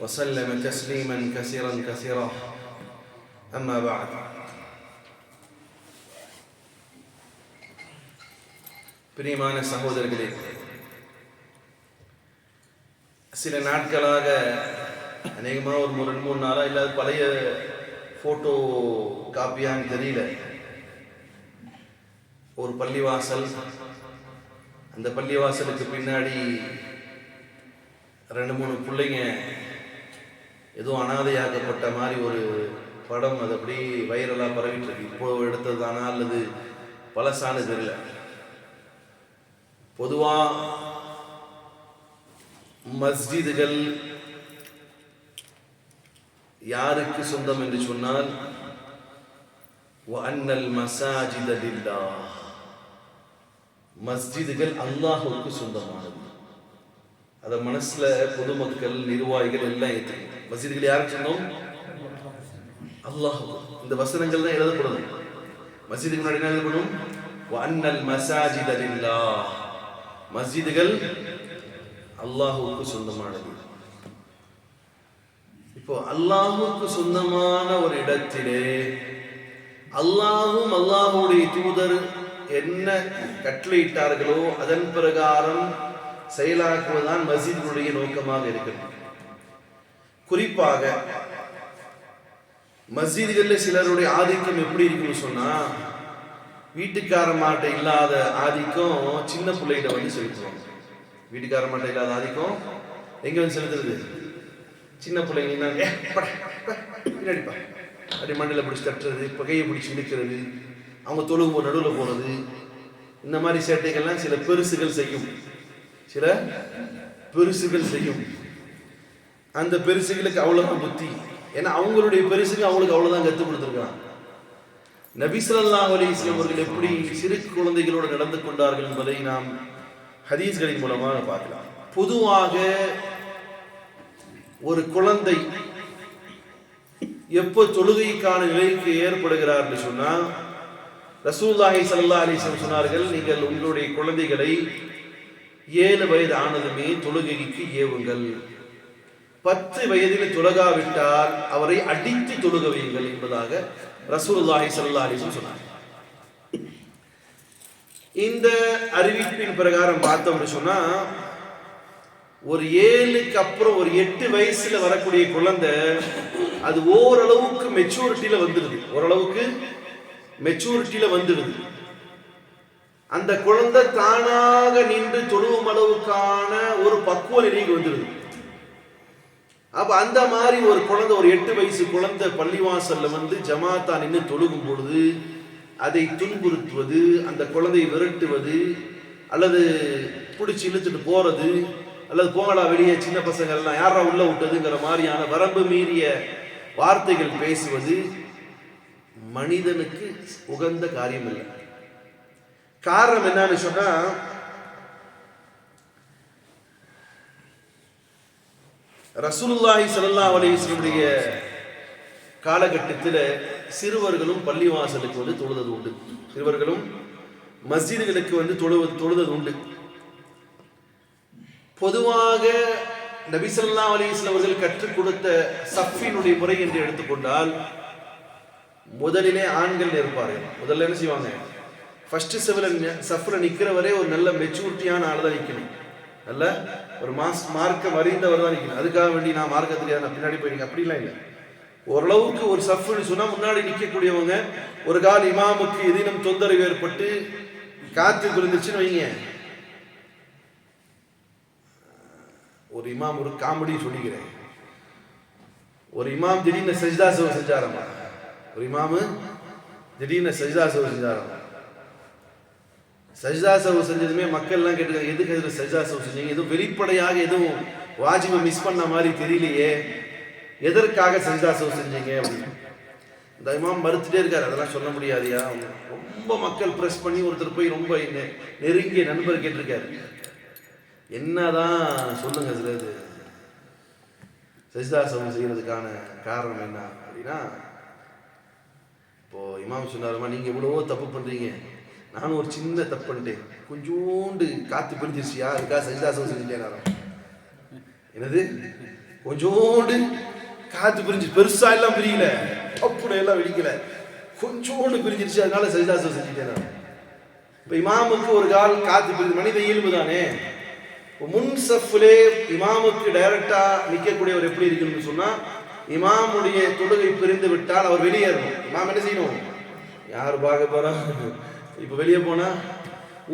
وسلم تسليما كثيرا كثيرا أما بعد பிரியமான சகோதரர்களே சில நாட்களாக அநேகமாக ஒரு ரெண்டு மூணு நாளாக இல்லாத பழைய ஃபோட்டோ காப்பியான்னு தெரியல ஒரு பள்ளிவாசல் அந்த பள்ளிவாசலுக்கு பின்னாடி ரெண்டு மூணு பிள்ளைங்க ஏதோ அனாதையாக்கப்பட்ட மாதிரி ஒரு படம் அது அப்படி வைரலாக பரவிட்டு இருக்கு. இப்போ எடுத்தது தானா அல்லது பழசானு தெரியல. பொதுவாக மஸ்ஜிதுகள் யாருக்கு சொந்தம் என்று சொன்னால் அன்னல் மசாஜித மஸ்ஜிதுகள் அல்லாஹுக்கு சொந்தமானது. அதை மனசுல பொதுமக்கள் நிர்வாகிகள் எல்லாம் ஏற்றுக்கணும் மசீதுகள் யாருக்கு சொன்னோம் அல்லாஹ் இந்த வசனங்கள் தான் எழுதப்படுது. மஸ்ஜிதுக்கு முன்னாடி என்ன எழுதப்படும்? அன்னல் மசாஜித லில்லாஹ். மஸ்ஜிதுகள் அல்லாஹுக்கு சொந்தமானது. இப்போ அல்லாஹுக்கு சொந்தமான ஒரு இடத்திலே அல்லாஹும் அல்லாஹுடைய தூதர் என்ன கட்டளையிட்டார்களோ அதன் பிரகாரம் செயலாக்குவதுதான் மசீதுடைய நோக்கமாக இருக்கிறது. குறிப்பாக மஸ்ஜிதுகளில் சிலருடைய ஆதிக்கம் எப்படி இருக்குன்னு சொன்னா வீட்டுக்கார மாட்டை இல்லாத ஆதிக்கம் சின்ன பிள்ளைகிட்ட வந்து செலுத்துவாங்க. வீட்டுக்கார மாட்டை இல்லாத ஆதிக்கம் எங்க வந்து செலுத்துறது? சின்ன பிள்ளைங்க பின்னாடிப்பா அப்படி மண்ணில் பிடிச்சி தட்டுறது புகையை பிடிச்சி இழுக்கிறது அவங்க தொழுகு நடுவில் போகிறது இந்த மாதிரி சேட்டைகள்லாம் சில பெருசுகள் செய்யும். சில பெருசுகள் செய்யும். அந்த பெருசுகளுக்கு அவ்வளோதான் புத்தி. ஏன்னா அவங்களுடைய பெருசுக்கு அவங்களுக்கு அவ்வளோதான் கற்றுக் கொடுத்துருக்கான் நபிசல்லா அலிஸ்லாம் அவர்கள் எப்படி சிறு குழந்தைகளோடு நடந்து கொண்டார்கள் என்பதை நாம் ஹதீஸ்களின் மூலமாக பார்க்கலாம். பொதுவாக ஒரு குழந்தை எப்போ தொழுகைக்கான நிலைக்கு ஏற்படுகிறார் என்று சொன்னால் ரசூல்லாஹி சல்லா அலிஸ்லம் சொன்னார்கள் நீங்கள் உங்களுடைய குழந்தைகளை ஏழு வயது ஆனதுமே தொழுகைக்கு ஏவுங்கள். பத்து வயதில் தொழுகாவிட்டால் அவரை அடித்து தொழுக வையுங்கள் என்பதாக ரசூலுல்லாஹி சல்லா அலிசன் சொன்னார். இந்த அறிவிப்பின் பிரகாரம் பார்த்தோம்னு சொன்னா ஒரு ஏழுக்கு அப்புறம் ஒரு எட்டு வயசுல வரக்கூடிய குழந்தை அது ஓரளவுக்கு மெச்சூரிட்டியில வந்துடுது ஓரளவுக்கு மெச்சூரிட்டியில வந்துடுது அந்த குழந்தை தானாக நின்று தொழுவும் அளவுக்கான ஒரு பக்குவ நிலைக்கு வந்துடுது. அப்ப அந்த மாதிரி ஒரு குழந்தை ஒரு எட்டு வயசு குழந்தை பள்ளிவாசல்ல வந்து ஜமாத்தா நின்று தொழுகும் பொழுது அதை துன்புறுத்துவது அந்த குழந்தையை விரட்டுவது அல்லது பிடிச்சி இழுத்துட்டு போறது அல்லது போங்கடா வெளியே சின்ன பசங்கள்லாம் யாரா உள்ள விட்டதுங்கிற மாதிரியான வரம்பு மீறிய வார்த்தைகள் பேசுவது மனிதனுக்கு உகந்த காரியம் இல்லை காரணம் என்னன்னு சொன்னா ரசூலுல்லாஹி சல்லா அலிஸ்லமுடைய காலகட்டத்தில் சிறுவர்களும் பள்ளிவாசலுக்கு வந்து தொழுதது உண்டு. சிறுவர்களும் மஸ்ஜிதுகளுக்கு வந்து தொழுவது தொழுதது உண்டு. பொதுவாக நபிசல்லா அலிஸ்லாம் அவர்கள் கற்றுக் கொடுத்த சஃபினுடைய முறை என்று எடுத்துக்கொண்டால் முதலிலே ஆண்கள் நிற்பார்கள் முதல்ல என்ன செய்வாங்க? ஃபஸ்ட்டு செவல சஃபில் நிற்கிறவரே ஒரு நல்ல மெச்சூரிட்டியான ஆள் தான் நிற்கணும் நல்ல ஒரு மாஸ் மார்க்கம் அறிந்தவர் தான் நிற்கணும் அதுக்காக வேண்டி நான் மார்க்க தெரியாது நான் பின்னாடி போயிருக்கேன் அப்படிலாம் இல்லை ஓரளவுக்கு ஒரு சஃப்னு சொன்னால் முன்னாடி நிற்கக்கூடியவங்க ஒரு கால் இமாமுக்கு எதினும் தொந்தரவு ஏற்பட்டு காத்து இருந்துச்சுன்னு வைங்க ஒரு இமாம் ஒரு காமெடி சொல்லிக்கிறேன் ஒரு இமாம் திடீர்னு சஜிதா சவ செஞ்சாரம்மா ஒரு இமாமு திடீர்னு சஜிதா சவ செஞ்சாரம்மா சஜிதா சவு செஞ்சதுமே மக்கள்லாம் கேட்டுக்காங்க எதுக்கு அதில் சஜிதா சவு செஞ்சீங்க? எதுவும் வெளிப்படையாக எதுவும் வாஜிபை மிஸ் பண்ண மாதிரி தெரியலையே. எதற்காக சஜிதா சவு செஞ்சீங்க அப்படின்னு. இந்த இமாம் மறுத்துட்டே இருக்காரு அதெல்லாம் சொல்ல முடியாதியா? ரொம்ப மக்கள் ப்ரெஸ் பண்ணி ஒருத்தர் போய் ரொம்ப நெருங்கிய நண்பர் கேட்டிருக்காரு. என்னதான் சொல்லுங்க சில இது. சஜிதா சவு செய்யறதுக்கான காரணம் என்ன அப்படின்னா இப்போ இமாம் சொன்னாருமா நீங்க இவ்வளவோ தப்பு பண்றீங்க. நானும் ஒரு சின்ன தப்பு பண்ணிட்டேன். கொஞ்சோண்டு காத்து பிரிஞ்சிருச்சியா அதுக்காக சஜிதாசம் செஞ்சுட்டேன் என்னது? கொஞ்சோண்டு காத்து பிரிஞ்சு பெருசா எல்லாம் பிரியல அப்படி எல்லாம் வெடிக்கல. கொஞ்சோண்டு பிரிஞ்சிருச்சு. அதனால சஜிதாசம் செஞ்சுட்டேன் நான் இப்ப இமாமுக்கு ஒரு கால் காத்து பிரிஞ்சு மனித இயல்பு தானே? முன் சஃப்லே இமாமுக்கு டைரக்டா நிற்கக்கூடியவர் எப்படி இருக்குன்னு சொன்னா இமாமுடைய தொழுகை பிரிந்து விட்டால் அவர் வெளியேறணும். இமாம் என்ன செய்யணும்? யார் பார்க்க போறோம் இப்போ வெளியே போனால்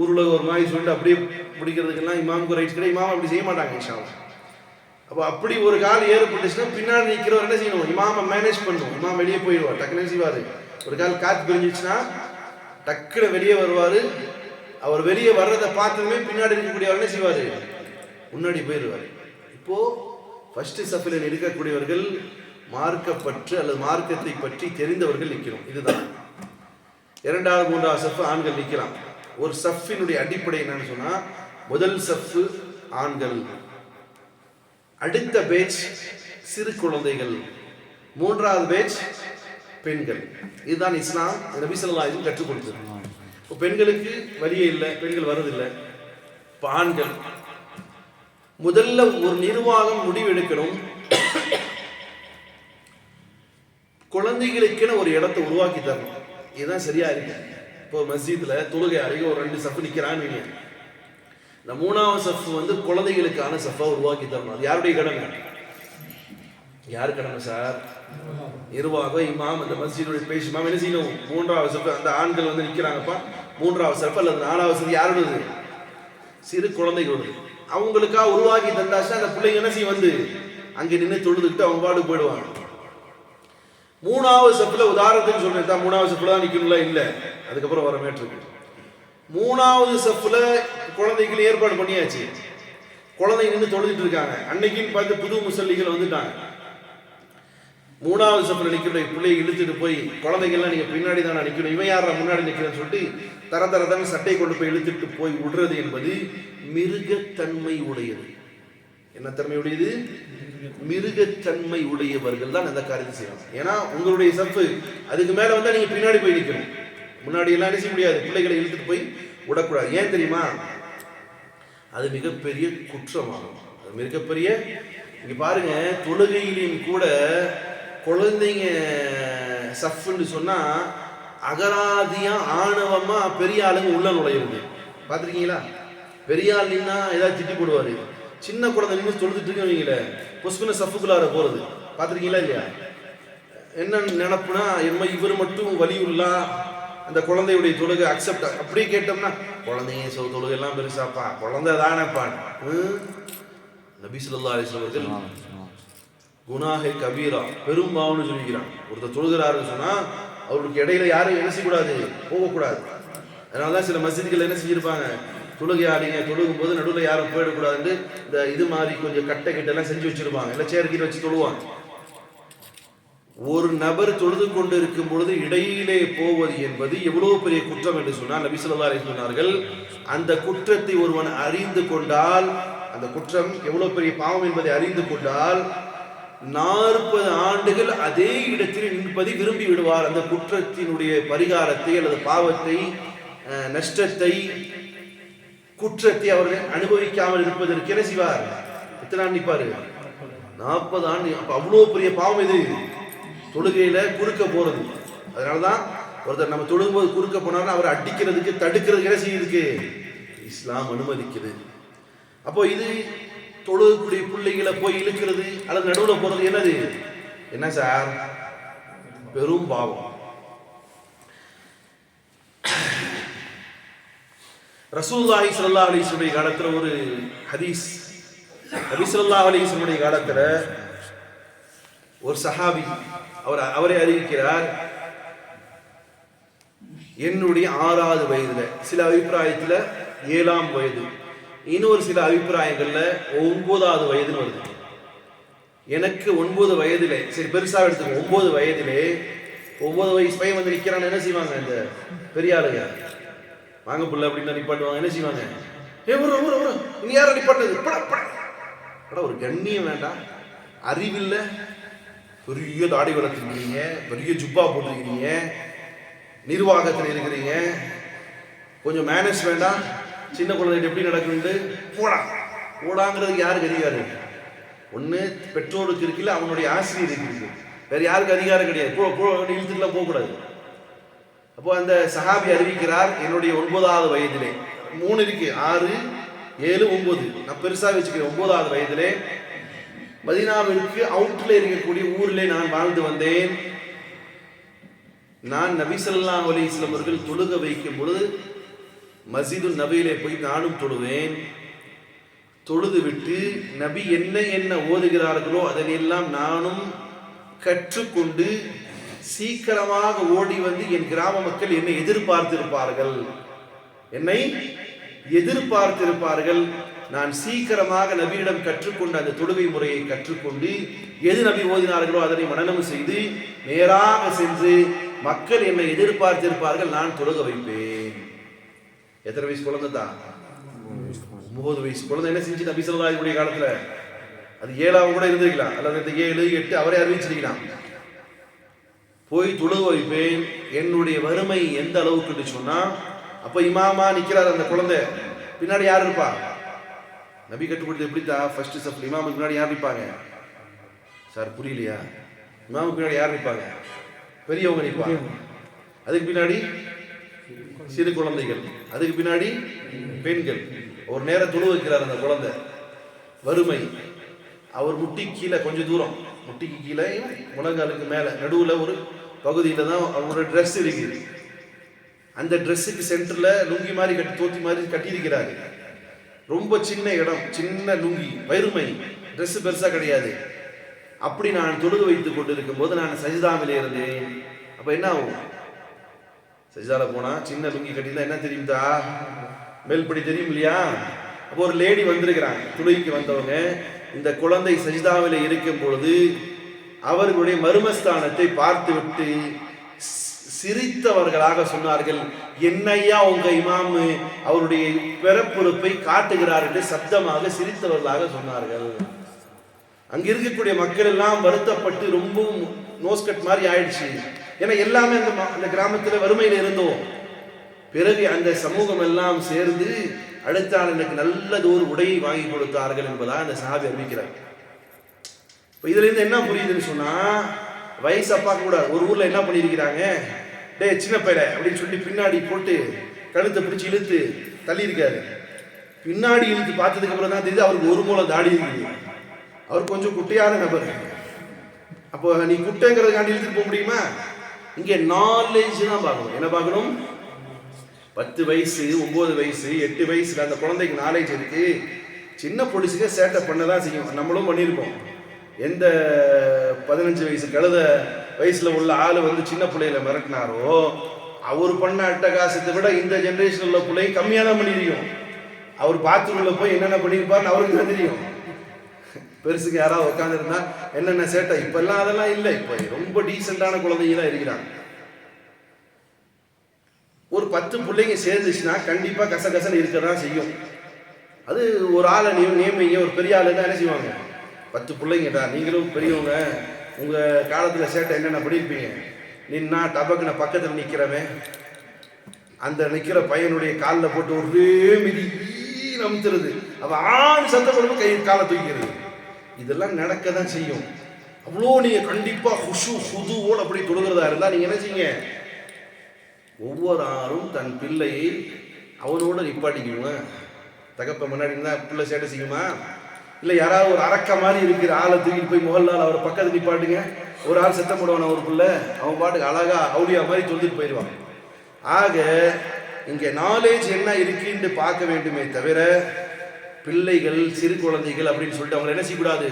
ஊருல ஒரு மாதிரி சொல்லிட்டு அப்படியே பிடிக்கிறதுக்கெல்லாம் இமாமுக்கு ரைட்ஸ் கிடையாது. இமாம் அப்படி செய்ய மாட்டாங்க இஷாவில் அப்போ அப்படி ஒரு கால் ஏற்பட்டுச்சுன்னா பின்னாடி நிற்கிறவர் என்ன செய்யணும்? இமாம மேனேஜ் பண்ணணும். இமாம் வெளியே போயிடுவார். டக்குன்னு செய்வார்? ஒரு கால் காற்று பிரிஞ்சிச்சுன்னா டக்குன்னு வெளியே வருவார். அவர் வெளியே வர்றதை பார்த்ததுமே பின்னாடி இருக்கக்கூடியவர் என்ன செய்வார்? முன்னாடி போயிடுவார். இப்போது ஃபஸ்ட்டு சஃபில் இருக்கக்கூடியவர்கள் மார்க்கப்பற்று அல்லது மார்க்கத்தை பற்றி தெரிந்தவர்கள் நிற்கிறோம் இதுதான். இரண்டாவது மூன்றாவது சஃப் ஆண்கள் நிற்கலாம். ஒரு சஃப்பினுடைய அடிப்படை என்னன்னு சொன்னா முதல் சஃப்பு ஆண்கள். அடுத்த பேட்ச் சிறு குழந்தைகள். மூன்றாவது பேட்ச் பெண்கள். இதுதான் இஸ்லாம். நபி சொல்லா இது கற்றுக் கொடுத்தது. இப்போ பெண்களுக்கு வழியே இல்லை பெண்கள் வர்றதில்லை. இப்போ ஆண்கள். முதல்ல ஒரு நிர்வாகம் முடிவெடுக்கணும். குழந்தைகளுக்கென ஒரு இடத்தை உருவாக்கி தரணும். இதுதான் சரியா இருக்கு இப்போ மஸ்ஜித்ல தொழுகை அருகே ஒரு ரெண்டு சஃப் நிக்கிறான்னு வைங்க. இந்த மூணாவது சஃப் வந்து குழந்தைகளுக்கான சஃபா உருவாக்கி தரணும். அது யாருடைய கடமை? யார் கடமை சார்? நிர்வாகம் இமாம் அந்த மஸ்ஜிதுடைய பேசி இமாம் என்ன செய்யணும்? மூன்றாவது சஃப் அந்த ஆண்கள் வந்து நிக்கிறாங்கப்பா. மூன்றாவது சஃப் அல்லது நாலாவது சஃப் யாருடையது? சிறு குழந்தைகளோடு அவங்களுக்காக உருவாக்கி தந்தாச்சுன்னா அந்த பிள்ளைங்க என்ன செய்யும்? வந்து அங்கே நின்று தொழுதுக்கிட்டு அவங்க பாடு போயிடுவாங்க. மூணாவது செப்பில் உதாரணத்துக்கு சொல்றேன். தான் மூணாவது செப்பில் தான் நிற்கணும்ல இல்லை. அதுக்கப்புறம் வர மேட்ருக்கு மூணாவது செப்பில் குழந்தைகள் ஏற்பாடு பண்ணியாச்சு. குழந்தைங்க நின்று தொழுதுட்டு இருக்காங்க. அன்னைக்குன்னு பார்த்து புது முசல்லிகள் வந்துட்டாங்க. மூணாவது செப்பில் நிற்கிற பிள்ளையை இழுத்துட்டு போய் குழந்தைங்கள்லாம் நீங்கள் பின்னாடி தான் நிற்கணும் இவன் யார முன்னாடி நிற்கிறேன்னு சொல்லிட்டு தர தர சட்டை கொண்டு போய் இழுத்துட்டு போய் விடுறது என்பது மிருகத்தன்மை உடையது. என்ன தன்மை உடையது மிருகத்தன்மை உடையவர்கள் தான் அந்த காரியத்தை செய்யணும். ஏன்னா உங்களுடைய சப்பு அதுக்கு மேல வந்தா நீங்க பின்னாடி போய் நிற்கணும் முன்னாடி எல்லாம் என்ன செய்ய முடியாது. பிள்ளைகளை இழுத்துட்டு போய் விடக்கூடாது. ஏன் தெரியுமா? அது மிகப்பெரிய குற்றமாகும். அது மிகப்பெரிய இங்க பாருங்க தொழுகையிலையும் கூட குழந்தைங்க சஃப்னு சொன்னா அகராதியா ஆணவமா பெரிய ஆளுங்க உள்ள நுழையிறது. பாத்திருக்கீங்களா பெரிய ஆள் நின்னா ஏதாவது திட்டி போடுவாரு. சின்ன குழந்தை நின்று தொழுதுட்டு இருக்கீங்களே பொசுக்குன்னு சஃபுக்குள்ளார போறது. பார்த்திருக்கீங்களா இல்லையா? என்ன நினப்புனா என்ன இவர் மட்டும் வலியுள்ளா அந்த குழந்தையுடைய தொழுகை அக்செப்ட் அப்படியே கேட்டோம்னா குழந்தைங்க சொல் தொழுகை எல்லாம் பெருசாப்பா? குழந்தை தானேப்பா. நபி ஸல்லல்லாஹு அலைஹி வஸல்லம் அவர்கள் குணாஹை கபீரா பெரும் பாவம்னு சொல்லிக்கிறான். ஒருத்தர் தொழுகிறாருன்னு சொன்னா அவருக்கு இடையில யாரும் என்ன செய்யக்கூடாது? போகக்கூடாது. அதனால தான் சில மஸ்ஜிதுகள் என்ன செஞ்சிருப்பாங்க? தொழுகை ஆடிங்க தொழுகும் போது நடுவில் யாரும் போயிடக்கூடாதுன்னு இந்த இது மாதிரி கொஞ்சம் கட்டை கிட்டெல்லாம் செஞ்சு வச்சிருப்பாங்க. இல்லை சேர் கீழே வச்சு தொழுவாங்க. ஒரு நபர் தொழுது கொண்டு இருக்கும் பொழுது இடையிலே போவது என்பது எவ்வளவு பெரிய குற்றம் என்று சொன்னால் நபி சொன்னார்கள் அந்த குற்றத்தை ஒருவன் அறிந்து கொண்டால் அந்த குற்றம் எவ்வளவு பெரிய பாவம் என்பதை அறிந்து கொண்டால் நாற்பது ஆண்டுகள் அதே இடத்தில் நிற்பதை விரும்பி விடுவார். அந்த குற்றத்தினுடைய பரிகாரத்தை அல்லது பாவத்தை நஷ்டத்தை குற்றத்தை அவர்கள் அனுபவிக்காமல் இருப்பதற்கு என்ன செய்வார் எத்தனை ஆண்டு நிற்பாரு? நாற்பது ஆண்டு. அப்ப அவ்வளோ பெரிய பாவம் இது தொழுகையில குறுக்க போறது. அதனாலதான் ஒருத்தர் நம்ம தொழுகும்போது குறுக்க போனாலும் அவரை அடிக்கிறதுக்கு தடுக்கிறதுக்கு என்ன செய்யுதுக்கு இஸ்லாம் அனுமதிக்குது. அப்போ இது தொழுகக்கூடிய பிள்ளைகளை போய் இழுக்கிறது அல்லது நடுவில் போறது என்னது? என்ன சார்? பெரும் பாவம். ரசூல்லாஹி சொல்லா அலிஸ்வருடைய காலத்தில் ஒரு ஹதீஸ். நபி ஸல்லல்லாஹு காலத்தில் ஒரு சஹாபி அவர் அவரை அறிவிக்கிறார். என்னுடைய ஆறாவது வயதுல சில அபிப்பிராயத்துல ஏழாம் வயது. இன்னொரு சில அபிப்பிராயங்கள்ல ஒன்பதாவது வயதுன்னு வருது. எனக்கு ஒன்பது வயதிலே சரி பெருசா எடுத்துக்கோ ஒன்பது வயதிலே ஒன்பது வயசு பையன் வந்து நிக்கிறான்னு என்ன செய்வாங்க இந்த பெரிய ஆளுங்க வாங்க புள்ள அப்படின்னு நிப்பாட்டுவாங்க என்ன செய்வாங்க? ஏ ஒரு ஒரு ஒரு நீ யாரை நிப்பாட்டுறது? பட பட. ஒரு கண்ணியம் வேண்டாம் அறிவில்லை. பெரிய தாடி வளர்த்துருக்கிறீங்க பெரிய ஜுப்பா போட்டிருக்கிறீங்க. நிர்வாகத்தில் இருக்கிறீங்க. கொஞ்சம் மேனேஜ் வேண்டாம் சின்ன குழந்தைகிட்ட எப்படி நடக்குது போடா. போடாங்கிறதுக்கு யாருக்கு அதிகாரம்? ஒன்று பெற்றோருக்கு இருக்குல்ல அவனுடைய ஆசிரியருக்கு இருக்கு. வேற யாருக்கு அதிகாரம் கிடையாது. போ போ இழுத்துட்டுலாம் போகக்கூடாது. அப்போ அந்த சஹாபி அறிவிக்கிறார் என்னுடைய ஒன்பதாவது வயதிலே. மூணு இருக்கு. ஆறு ஏழு ஒன்பது. நான் பெருசா வச்சுக்கிறேன். ஒன்பதாவது வயதிலே. மதினாவிற்கு அவுட்ல இருக்கக்கூடிய ஊரிலே நான் வாழ்ந்து வந்தேன். நான் நபி அலி அலைஹி அவர்கள் தொழுக வைக்கும் பொழுது மசிது நபியிலே போய் நானும் தொழுவேன். தொழுது விட்டு நபி என்ன என்ன ஓதுகிறார்களோ அதனையெல்லாம் நானும் கற்றுக்கொண்டு சீக்கிரமாக ஓடி வந்து என் கிராம மக்கள் என்னை எதிர்பார்த்திருப்பார்கள். என்னை எதிர்பார்த்திருப்பார்கள். நான் சீக்கிரமாக நபியிடம் கற்றுக்கொண்ட அந்த தொழுகை முறையை கற்றுக்கொண்டு எது நபி ஓதினார்களோ அதனை மனநம் செய்து நேராக சென்று மக்கள் என்னை எதிர்பார்த்திருப்பார்கள் நான் தொழுக வைப்பேன். எத்தனை வயசு குழந்தை தான்? முப்பது வயசு குழந்தை என்ன செஞ்சு நபி சொல்லக்கூடிய காலத்துல? அது ஏழாவது கூட இருந்திருக்கலாம். அல்லது இந்த ஏழு எட்டு அவரே அறிவிச்சிருக்கலாம். போய் தொழுக வைப்பேன். என்னுடைய வறுமை எந்த அளவுக்குன்னு சொன்னால் அப்போ இமாமா நிற்கிறார் அந்த குழந்தை. பின்னாடி யார் இருப்பா? நபி கட்டுப்படுத்த கொடுத்தது எப்படித்தா? ஃபர்ஸ்ட் சப் இமாமுக்கு பின்னாடி யார் நிற்பாங்க? சார் புரியலையா? இமாமுக்கு பின்னாடி யார் நிற்பாங்க? பெரியவங்க நிற்பாங்க. அதுக்கு பின்னாடி சிறு குழந்தைகள். அதுக்கு பின்னாடி பெண்கள். ஒரு நேரம் தொழு வைக்கிறார் அந்த குழந்தை. வறுமை. அவர் முட்டி கீழே கொஞ்சம் தூரம். முட்டிக்கு கீழே முழங்காலுக்கு மேலே நடுவில் ஒரு பகுதியில் தான் அவங்களோட ட்ரெஸ் இருக்குது. அந்த ட்ரெஸ்ஸுக்கு சென்டரில் லுங்கி மாதிரி கட்டி தோத்தி மாதிரி கட்டியிருக்கிறாரு. ரொம்ப சின்ன இடம் சின்ன லுங்கி வறுமை. ட்ரெஸ்ஸு பெருசாக கிடையாது. அப்படி நான் தொழுது வைத்து கொண்டிருக்கும் போது நான் சஜிதாவில் இருந்தேன். அப்போ என்ன ஆகும்? சஜிதாவில் போனால் சின்ன லுங்கி கட்டியிருந்தா என்ன தெரியுதா மேல்படி தெரியும் இல்லையா? அப்போ ஒரு லேடி வந்திருக்கிறாங்க. துளைக்கு வந்தவங்க. இந்த குழந்தை சஜிதாவில் இருக்கும் பொழுது அவர்களுடைய மர்மஸ்தானத்தை பார்த்துவிட்டு சிரித்தவர்களாக சொன்னார்கள் என்னையா உங்க இமாமு அவருடைய பிறப்புறுப்பை காட்டுகிறார் என்று சத்தமாக சிரித்தவர்களாக சொன்னார்கள். அங்க இருக்கக்கூடிய மக்கள் எல்லாம் வருத்தப்பட்டு ரொம்பவும் நோஸ்கட் மாதிரி ஆயிடுச்சு. ஏன்னா எல்லாமே அந்த ம- அந்த கிராமத்துல வறுமையில இருந்தோம். பிறகு அந்த சமூகம் எல்லாம் சேர்ந்து அடுத்த நாள் எனக்கு நல்லது ஒரு உடையை வாங்கி கொடுத்தார்கள் என்பதாக அந்த சஹாபி அறிவிக்கிறார். இப்போ இதுல இருந்து என்ன புரியுதுன்னு சொன்னா வயசு அப்பா கூட ஒரு ஊர்ல என்ன பண்ணியிருக்கிறாங்க? டேய் சின்ன பையல அப்படின்னு சொல்லி பின்னாடி போட்டு கழுத்தை பிடிச்சு இழுத்து தள்ளியிருக்காரு. பின்னாடி இழுத்து பார்த்ததுக்கு அப்புறம் தான் தெரியுது அவருக்கு ஒரு மூலம் தாடி இருக்குது. அவர் கொஞ்சம் குட்டையான நபர். அப்போ நீ குட்டைங்கிறதுக்காண்டி இழுத்துட்டு போக முடியுமா? இங்கே நாலேஜ் தான் பார்க்கணும். என்ன பார்க்கணும்? பத்து வயசு ஒம்பது வயசு எட்டு வயசுல அந்த குழந்தைக்கு நாலேஜ் இருக்கு. சின்ன பொலிசுக்கே சேட்டை பண்ண தான் செய்யும். நம்மளும் பண்ணியிருப்போம். எந்த பதினஞ்சு வயசு கழுத வயசுல உள்ள ஆள் வந்து சின்ன பிள்ளையில மிரட்டினாரோ அவர் பண்ண அட்டகாசத்தை விட இந்த ஜென்ரேஷன் உள்ள பிள்ளை கம்மியாக தான் பண்ணியிருக்கோம். அவர் பாத்ரூம்ல போய் என்னென்ன பண்ணியிருப்பாருன்னு அவருக்கு தான் தெரியும். பெருசுக்கு யாராவது உட்காந்துருந்தா என்னென்ன சேட்டை? இப்பெல்லாம் அதெல்லாம் இல்லை. இப்போ ரொம்ப டீசெண்டான குழந்தைங்க தான் இருக்கிறாங்க. ஒரு பத்து பிள்ளைங்க சேர்ந்துச்சுன்னா கண்டிப்பாக கசகசன்னு இருக்க தான் செய்யும். அது ஒரு ஆளை நீ நியமிங்க ஒரு பெரிய ஆளு தான் என்ன செய்வாங்க? பத்து பிள்ளைங்கடா நீங்களும் பெரியவங்க உங்கள் காலத்தில் சேட்டை என்னென்ன பண்ணியிருப்பீங்க நின்னா டபக்குன பக்கத்தில் நிற்கிறவன் அந்த நிற்கிற பையனுடைய காலில் போட்டு ஒரே மிதி அமுத்துறது அவன் ஆண் சத்தம் போடும்போது கை காலை தூக்கிறது இதெல்லாம் நடக்க தான் செய்யும். அவ்வளோ நீங்கள் கண்டிப்பாக ஹுஷு ஹுதுவோடு அப்படி தொழுகிறதா இருந்தால் நீங்கள் என்ன செய்யுங்க ஒவ்வொரு ஆளும் தன் பிள்ளையை அவனோட நிப்பாட்டிக்குங்க தகப்ப முன்னாடி இருந்தால் பிள்ளை சேட்டை செய்யுமா? இல்லை யாராவது ஒரு அரக்க மாதிரி இருக்கிற ஆளை தூக்கிட்டு போய் முதல் அவர் அவரை பக்கத்து நிப்பாட்டுங்க? ஒரு ஆள் செத்த போடுவான் ஒரு பிள்ளை? அவன் பாட்டுக்கு அழகா அவுளியா மாதிரி சொல்லிட்டு போயிடுவான். ஆக இங்கே நாலேஜ் என்ன இருக்குன்னு பார்க்க வேண்டுமே தவிர பிள்ளைகள் சிறு குழந்தைகள் அப்படின்னு சொல்லிட்டு அவங்களை என்ன செய்யக்கூடாது?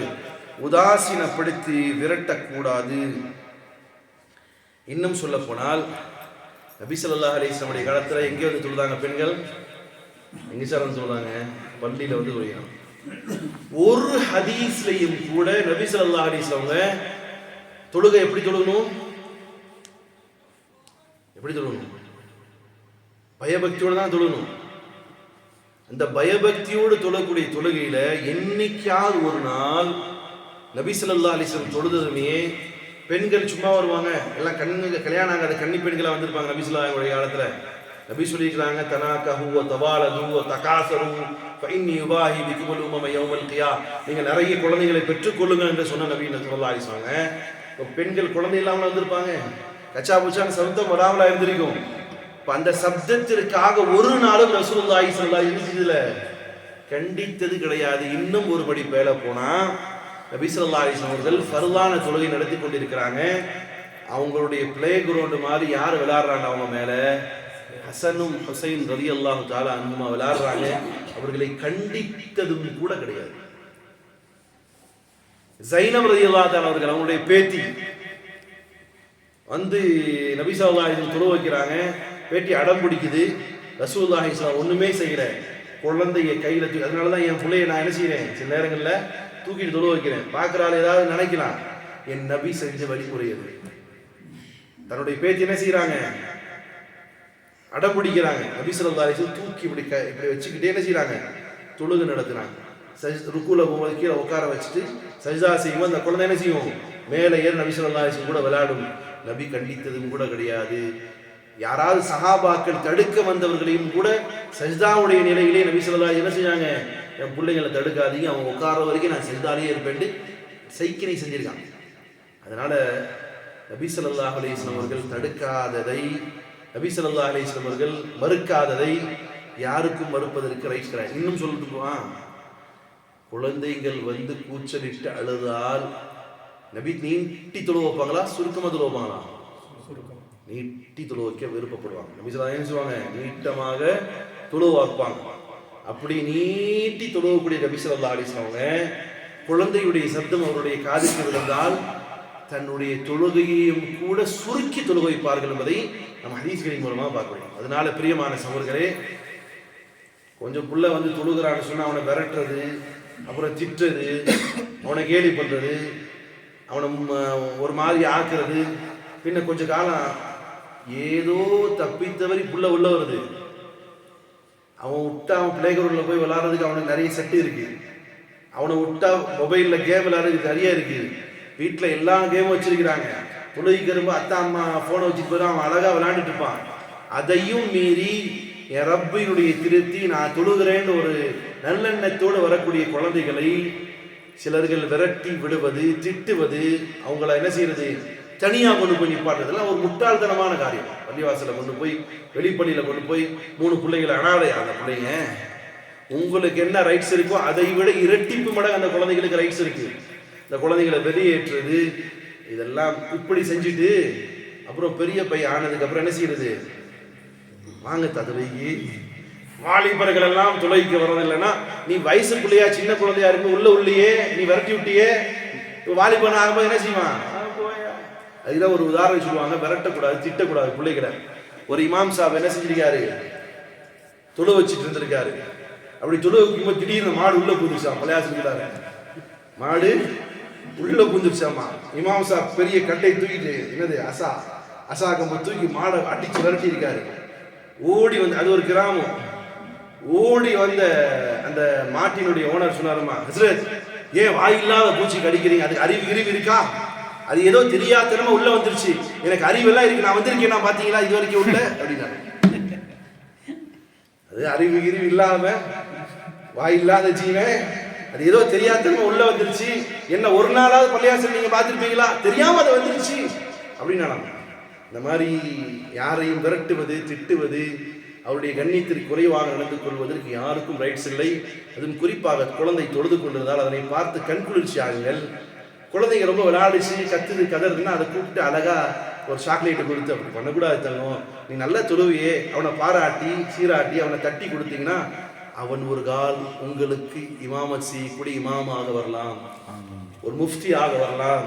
உதாசீனப்படுத்தி விரட்டக்கூடாது. இன்னும் சொல்ல போனால் நபிசல்லா அலிஸ்லாமுடைய காலத்தில் காலத்துல எங்கே வந்து சொல்லுதாங்க பெண்கள்? எங்க சார் வந்து சொல்றாங்க பள்ளியில் வந்து தொழுகிறாங்க ஒரு ஹதீஸ்லையும் கூட நபி ஸல்லல்லாஹு அலைஹி அவங்க தொழுகை எப்படி தொழுகணும்? எப்படி தொழுகணும்? பயபக்தியோடு தான் தொழுகணும். அந்த பயபக்தியோடு தொழக்கூடிய தொழுகையில என்னைக்காவது ஒரு நாள் நபி ஸல்லல்லாஹு அலைஹி வஸல்லம் பெண்கள் சும்மா வருவாங்க. எல்லாம் கண்ணு கல்யாணம் ஆகாத கன்னி பெண்களாக வந்திருப்பாங்க நபிசுல்லாவுடைய காலத்தில். நபி சொல்லியிருக்கிறாங்க தனாகஹு வ தவால வ தகாசரு ஃபைன்னி யுபாஹி பிகுமுல் உமம யௌமல் கியா நீங்கள் நிறைய குழந்தைகளை பெற்றுக்கொள்ளுங்க என்று சொன்ன நபி ஸல்லல்லாஹு அலைஹி வஸல்லம். இப்போ பெண்கள் குழந்தை இல்லாமல் வந்திருப்பாங்க. கச்சா பூச்சான சப்தம் வராமலா இருந்திருக்கும். இப்போ அந்த சப்தத்திற்காக ஒரு நாளும் ரசூலுல்லாஹி ஸல்லல்லாஹு அலைஹி வஸல்லம் கண்டித்தது கிடையாது. இன்னும் ஒரு படி மேலே போனால் நபி ஸல்லல்லாஹு அவர்கள் ஃபர்லான தொழுகை நடத்தி கொண்டிருக்கிறாங்க. அவங்களுடைய பிளே கிரவுண்டு மாதிரி யார் விளையாடுறாங்க அவங்க மேலே? ஹசனும் ஹுசைன் ரதி அல்லாஹு தாலா அன்புமா விளையாடுறாங்க. அவர்களை கண்டித்ததும் கூட கிடையாது. ஜைனம் ரதி அல்லா அவர்கள் அவங்களுடைய பேத்தி வந்து நபி ஸல்லல்லாஹு அலைஹி தொழு வைக்கிறாங்க. பேட்டி அடம் பிடிக்குது. ரசூலுல்லாஹி ஸல்லல்லாஹு ஒன்றுமே செய்யலை. குழந்தைய கையில் அதனால தான் என் பிள்ளைய நான் என்ன செய்கிறேன் சில நேரங்களில் தூக்கிட்டு தொழு வைக்கிறேன். பார்க்குறாள் ஏதாவது நினைக்கலாம். என் நபி செஞ்ச வழிமுறையது. தன்னுடைய பேச்சு என்ன செய்யறாங்க அடம் பிடிக்கிறாங்க. நபி ஸல்லல்லாஹு தூக்கி இப்படி க இப்படி வச்சுக்கிட்டே என்ன செய்யறாங்க தொழுகு நடத்துறாங்க. சஜ் ருக்குல போகும்போது கீழே உட்கார வச்சுட்டு சஜிதா செய்யும்போது அந்த குழந்தை என்ன செய்யும்? மேலே ஏறி நபி ஸல்லல்லாஹு கூட விளையாடும். நபி கண்டித்ததும் கூட கிடையாது. யாராவது சஹாபாக்கள் தடுக்க வந்தவர்களையும் கூட சஜிதாவுடைய நிலையிலே நபி ஸல்லல்லாஹு என்ன செஞ்சாங்க என் பிள்ளைங்களை தடுக்காதீங்க. அவங்க உட்கார வரைக்கும் நான் சஜ்தாலேயே இருப்பேன்ட்டு சைக்கினை செஞ்சிருக்காங்க அதனால நபி ஸல்லல்லாஹு அலைஹி வஸல்லம் அவர்கள் தடுக்காததை நபி ஸல்லல்லாஹு அலைஹி வஸல்லம் அவர்கள் மறுக்காததை யாருக்கும் மறுப்பதற்கு கிடையாது இன்னும் சொல்லட்டுமா? குழந்தைகள் வந்து கூச்சலிட்டு அழுதால் நபி நீட்டி தொழு வைப்பாங்களா? சுருக்கமா தொழு வைப்பாங்களா? நீட்டி தொழு வைக்க விருப்பப்படுவாங்க. நபி சொல்லுவாங்க? நீட்டமாக தொழு வைப்பாங்க. அப்படி நீட்டி தொழுவக்கூடிய நபி ஸல்லல்லாஹு குழந்தையுடைய சப்தம் அவருடைய காதுக்கு விழுந்தால் தன்னுடைய தொழுகையையும் கூட சுருக்கி தொழுக வைப்பார்கள் என்பதை நம்ம ஹதீஸ்களின் மூலமா பார்க்க முடியும். அதனால பிரியமான சகோதரர்களே கொஞ்சம் புள்ள வந்து தொழுகிறான்னு சொன்னா அவனை விரட்டுறது அப்புறம் திட்டுறது அவனை கேலி பண்றது அவனை ஒரு மாதிரி ஆக்குறது பின்ன கொஞ்ச காலம் ஏதோ தப்பித்தவரி புள்ள உள்ள வருது. அவன் விட்டா அவன் பிளே கிரவுண்டில் போய் விளாட்றதுக்கு அவனுக்கு நிறைய செட்டு இருக்கு. அவனை விட்டா மொபைலில் கேம் விளாட்றதுக்கு நிறைய இருக்குது வீட்டில் எல்லா கேமும் வச்சிருக்கிறாங்க. தொழுகைக்கு ரொம்ப அத்தா அம்மா ஃபோனை வச்சுட்டு போய் அவன் அழகாக விளாண்டுட்டு இருப்பான். அதையும் மீறி என் ரப்பினுடைய திருத்தி நான் தொழுகிறேன்னு ஒரு நல்லெண்ணத்தோடு வரக்கூடிய குழந்தைகளை சிலர்கள் விரட்டி விடுவது திட்டுவது அவங்கள என்ன செய்யறது? தனியாக கொண்டு போய் நிப்பாட்டுறதுலாம் ஒரு முட்டாள்தனமான காரியம். பள்ளிவாசலில் கொண்டு போய் வெளிப்பள்ளியில் கொண்டு போய் மூணு பிள்ளைகளை அனாதை அந்த பிள்ளைங்க உங்களுக்கு என்ன ரைட்ஸ் இருக்கோ அதை விட இரட்டிப்பு மடங்கு அந்த குழந்தைகளுக்கு ரைட்ஸ் இருக்கு. இந்த குழந்தைகளை வெளியேற்றுறது இதெல்லாம் இப்படி செஞ்சுட்டு அப்புறம் பெரிய பையன் ஆனதுக்கு அப்புறம் என்ன செய்யறது? வாங்க ததுவைக்கு வாலிபர்கள் எல்லாம் துளைக்கு வர்றதில்லைன்னா நீ வயசு பிள்ளையா சின்ன குழந்தையா இருக்கும் உள்ள உள்ளேயே நீ விரட்டி விட்டியே வாலிபன் ஆகும்போது என்ன செய்வான்? அதுதான் ஒரு உதாரணம் சொல்லுவாங்க. விரட்டக்கூடாது திட்டக்கூடாது பிள்ளைகளை. ஒரு இமாம் சாப் என்ன செஞ்சிருக்காரு? தொழு வச்சுட்டு இருந்திருக்காரு. அப்படி தொழு வைக்கும்போது திடீர்னு மாடு உள்ள புதுச்சான் பழையாசிருக்கிறாரு மாடு உள்ள புந்துருச்சாமா? இமாம் சாப் பெரிய கட்டை தூக்கிட்டு என்னது அசா? அசா கம்ப தூக்கி மாடை அடிச்சு விரட்டி இருக்காரு ஓடி வந்து அது ஒரு கிராமம். ஓடி வந்த அந்த மாட்டினுடைய ஓனர் சொன்னாருமா ஹசரத் ஏன் வாயில்லாத பூச்சி கடிக்கிறீங்க? அதுக்கு அறிவு கிரிவு இருக்கா? அது ஏதோ தெரியாதனமா உள்ள வந்துருச்சு. எனக்கு அறிவெல்லாம் இருக்கு. நான் வந்திருக்கேன். நான் பாத்தீங்களா? இது வரைக்கும் உள்ள அப்படின்னா. அது அறிவு கிரிவு இல்லாம வாயில்லாத ஜீவன். அது ஏதோ தெரியாதனமா உள்ள வந்துருச்சு. என்ன ஒரு நாளாவது பள்ளியாசல் நீங்க பார்த்துருப்பீங்களா? தெரியாம அது வந்துருச்சு. அப்படின்னா இந்த மாதிரி யாரையும் விரட்டுவது திட்டுவது அவருடைய கண்ணியத்திற்கு குறைவாக நடந்து கொள்வதற்கு யாருக்கும் ரைட்ஸ் இல்லை. அதுவும் குறிப்பாக குழந்தை தொழுது கொண்டிருந்தால் அதனை பார்த்து கண்குளிர்ச்சி ஆகுங்கள் குழந்தைங்க ரொம்ப விளையாடிச்சு கத்துது கதறுதுன்னா அதை கூப்பிட்டு அழகா ஒரு சாக்லேட்டை கொடுத்து அப்படி பண்ணக்கூடாது தங்கம். நீ நல்ல துறவியே அவனை பாராட்டி சீராட்டி அவனை தட்டி கொடுத்தீங்கன்னா அவன் ஒரு கால் உங்களுக்கு இமாமத் செய்யக்கூடிய இமாமாக வரலாம். ஒரு முஃப்தியாக வரலாம்.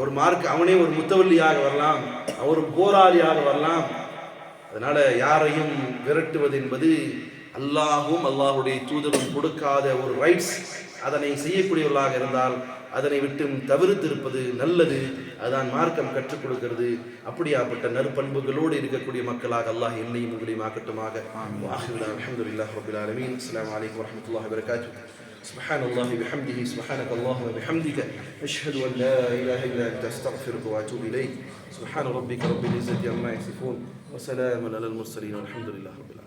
ஒரு மார்க் அவனே ஒரு முத்தவல்லியாக வரலாம். அவர் போராளியாக வரலாம். அதனால யாரையும் விரட்டுவது என்பது அல்லாஹும் அல்லாஹுடைய தூதரும் கொடுக்காத ஒரு ரைட்ஸ் அதனை செய்யக்கூடியவர்களாக இருந்தால் அதனை விட்டு தவிர்த்திருப்பது நல்லது அதான் மார்க்கம் கற்றுக் கொடுக்கிறது அப்படியாப்பட்ட நற்பண்புகளோடு இருக்கக்கூடிய மக்களாக அல்லாஹ் என்னையும் உங்களையும் ஆக்கட்டுமாக அலமதுல்லாஹ் ரபில் ஆலமீன் அஸ்லாம் வலைக்கம் வரமத்துல்லாஹ் வரகாத்து سبحان الله بحمده سبحانك اللهم وبحمدك أشهد أن لا إله إلا أنت أستغفرك وأتوب إليك سبحان ربك رب العزة عما يصفون وسلام على المرسلين والحمد لله رب العالمين